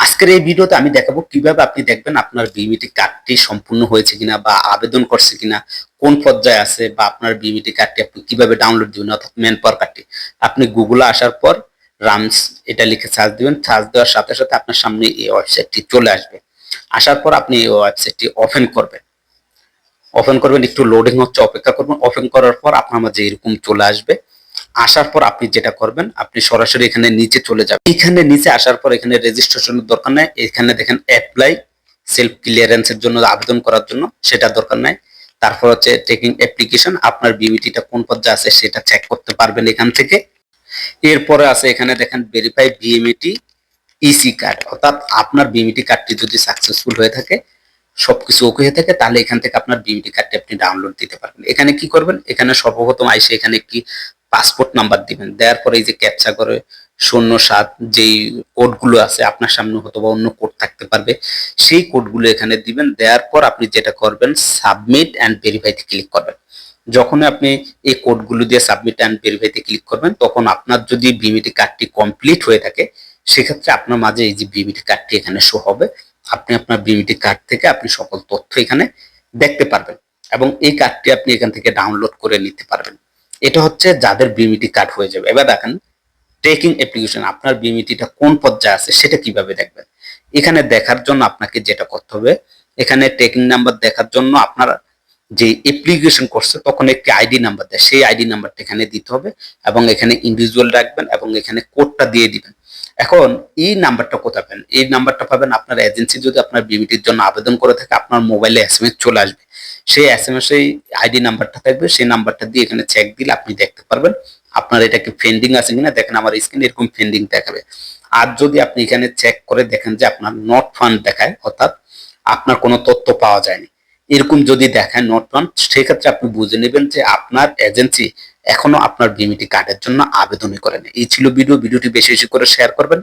আজকের এই ভিডিওতে আমি দেখাবো কীভাবে আপনি দেখবেন আপনার বিমিটি কার্ডটি সম্পূর্ণ হয়েছে কিনা বা আবেদন করছে কিনা, কোন পর্যায়ে আছে বা আপনার বিমিটি কার্ডটি আপনি কীভাবে ডাউনলোড দিবেন অর্থাৎ ম্যান পাওয়ার কার্ডটি আপনি গুগলে আসার পর রামস এটা লিখে সার্চ দিবেন। সার্চ দেওয়ার সাথে সাথে আপনার সামনে এই ওয়েবসাইটটি চলে আসবে। আসার পর আপনি এই ওয়েবসাইটটি ওপেন করবেন। ওপেন করবেন, একটু লোডিং হচ্ছে, অপেক্ষা করবেন। ওপেন করার পর আপনার মাঝে এরকম চলে আসবে। আসার পর আপনি যেটা করবেন, আপনি সরাসরি এখানে নিচে চলে যাবেন। এখানে নিচে আসার পর এখানে রেজিস্ট্রেশনের দরকার নাই। এখানে দেখেন অ্যাপ্লাই সেলফ ক্লিয়ারেন্সের জন্য আবেদন করার জন্য সেটা দরকার নাই। তারপর হচ্ছে টেকিং অ্যাপ্লিকেশন আপনার বিবিটিটা কোন পর্যায়ে আছে সেটা চেক করতে পারবেন এখান থেকে। এরপরে আছে এখানে দেখেন ভেরিফাই বিএমইটি ইসি কার্ড অর্থাৎ আপনার বিমিটি কার্ডটি যদি সাকসেসফুল হয়ে থাকে, সবকিছু ওকে হয়ে থাকে, তাহলে এখান থেকে আপনার বিমিটি কার্ডটি আপনি ডাউনলোড দিতে পারবেন। এখানে কি করবেন? এখানে সর্বপ্রথম আইসে এখানে একটি পাসপোর্ট নাম্বার দিবেন। দেওয়ার পরে এই যে ক্যাপচা করে শূন্য সাত যেই কোডগুলো আছে আপনার সামনে হয়তো বা অন্য কোড থাকতে পারবে, সেই কোডগুলো এখানে দিবেন। দেওয়ার পর আপনি যেটা করবেন সাবমিট অ্যান্ড ভেরিফাইতে ক্লিক করবেন। যখন আপনি এই কোডগুলো দিয়ে সাবমিট অ্যান্ড ভেরিফাইতে ক্লিক করবেন, তখন আপনার যদি বিমিটি কার্ডটি কমপ্লিট হয়ে থাকে, সেক্ষেত্রে আপনার মাঝে এই যে বিমিটি কার্ডটি এখানে শো হবে। আপনি আপনার বিমিটি কার্ড থেকে আপনি সকল তথ্য এখানে দেখতে পারবেন এবং এই কার্ডটি আপনি এখান থেকে ডাউনলোড করে নিতে পারবেন। এটা হচ্ছে যাদের বিমিটি কার্ড হয়ে যাবে। এবার দেখেন ট্রেকিং অ্যাপ্লিকেশন আপনার বিমিটিটা কোন পর্যায়ে আছে সেটা কীভাবে দেখবেন? এখানে দেখার জন্য আপনাকে যেটা করতে হবে, এখানে ট্রেকিং নাম্বার দেখার জন্য আপনার যে অ্যাপ্লিকেশন করছে, তখন একটি আইডি নাম্বার দেয়। সেই আইডি নাম্বারটা এখানে দিতে হবে এবং এখানে ইন্ডিভিজুয়াল রাখবেন এবং এখানে কোডটা দিয়ে দিবেন। এখন এই নাম্বারটা কোথায় পাবেন? এই নাম্বারটা পাবেন আপনার এজেন্সি যদি আপনার বিমিটির জন্য আবেদন করে থাকে, আপনার মোবাইলে এস চলে আসবে। সেই এস এম এস এই আইডি নাম্বারটা থাকবে, সেই নাম্বারটা দিয়ে এখানে চেক দিলে আপনি দেখতে পারবেন আপনার এটা কি পেন্ডিং আছে কিনা, দেখেন আমার স্ক্রিনে এরকম পেন্ডিং দেখাবে। আর যদি আপনি এখানে চেক করে দেখেন যে আপনার নট ফান্ড দেখায়, অর্থাৎ আপনার কোনো তথ্য পাওয়া যায়নি, এরকম যদি দেখায় নট ফান্ড সেক্ষেত্রে আপনি বুঝে নেবেন যে আপনার এজেন্সি এখনও আপনার বিমিটি কার্ডের জন্য আবেদনই করেনি। এই ছিল ভিডিও ভিডিওটি বেশি বেশি করে শেয়ার করবেন।